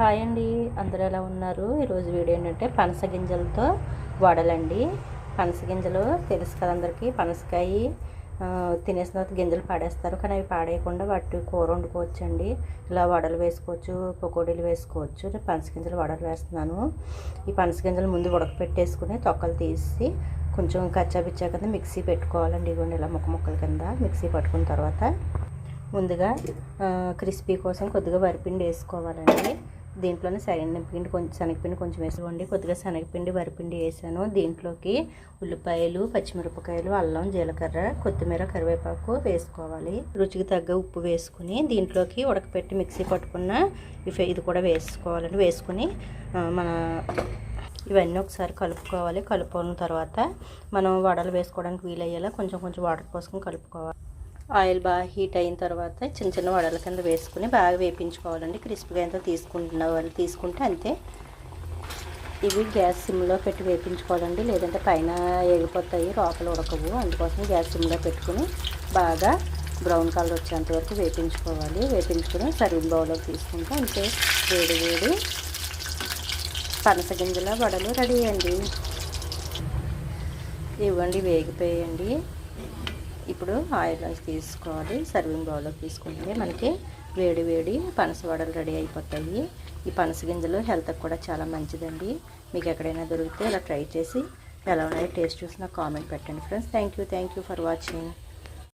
Hi అండి. అందరూ ఎలా ఉన్నారు? ఈరోజు వీడియో ఏంటంటే పనస గింజలతో వడలండి. పనస గింజలు తెలుసు కదా అందరికీ. పనసకాయ తినేసిన తర్వాత గింజలు పాడేస్తారు. కానీ అవి పాడేయకుండా వాటి కూర వండుకోవచ్చు అండి ఇలా వడలు వేసుకోవచ్చు పకోడీలు వేసుకోవచ్చు. నేను పనస గింజలు వడలు వేస్తున్నాను. ఈ పనస గింజలు ముందు ఉడకపెట్టేసుకుని తొక్కలు తీసి కొంచెం కచ్చాపిచ్చా కింద మిక్సీ పెట్టుకోవాలండి. ఇవ్వండి ఇలా ముక్క ముక్కల కింద మిక్సీ పట్టుకున్న తర్వాత ముందుగా క్రిస్పీ కోసం కొద్దిగా వరిపిండి వేసుకోవాలండి. దీంట్లోనే శనగపిండి కొంచెం శనగపిండి కొంచెం వేసుకోండి. కొద్దిగా శనగపిండి వరిపిండి వేసాను. దీంట్లోకి ఉల్లిపాయలు పచ్చిమిరపకాయలు అల్లం జీలకర్ర కొత్తిమీర కరివేపాకు వేసుకోవాలి. రుచికి తగ్గ ఉప్పు వేసుకుని దీంట్లోకి ఉడకపెట్టి మిక్సీ పట్టుకున్న ఇది కూడా వేసుకోవాలండి. వేసుకుని మన ఇవన్నీ ఒకసారి కలుపుకోవాలి. కలుపుకున్న తర్వాత మనం వడలు వేసుకోవడానికి వీలయ్యేలా కొంచెం కొంచెం వాటర్ పోసుకొని కలుపుకోవాలి. ఆయిల్ బాగా హీట్ అయిన తర్వాత చిన్న చిన్న వడల కింద వేసుకుని బాగా వేపించుకోవాలండి. క్రిస్పీగా ఎంత తీసుకుంటున్న వాళ్ళు తీసుకుంటే అంతే. ఇవి గ్యాస్ సిమ్లో పెట్టి వేపించుకోవాలండి. లేదంటే పైన ఎగిపోతాయి లోపల ఉడకవు. అందుకోసం గ్యాస్ సిమ్లో పెట్టుకుని బాగా బ్రౌన్ కలర్ వచ్చేంత వరకు వేపించుకోవాలి. వేపించుకుని సర్వింగ్ బౌల్లో తీసుకుంటే అంతే. వేడి వేడి పనస గింజల వడలు రెడీ అండి. ఇవ్వండి వేగిపోయండి. ఇప్పుడు ఆయిల్ తీసుకోవాలి. సర్వింగ్ బౌల్లోకి తీసుకుంటే మనకి వేడి వేడి పనస వడలు రెడీ అయిపోతాయి. ఈ పనస గింజలు హెల్త్కి కూడా చాలా మంచిదండి. మీకు ఎక్కడైనా దొరికితే ఇలా ట్రై చేసి ఎలా ఉన్నాయో టేస్ట్ చూసి నాకు కామెంట్ పెట్టండి friends. Thank you thank you for watching.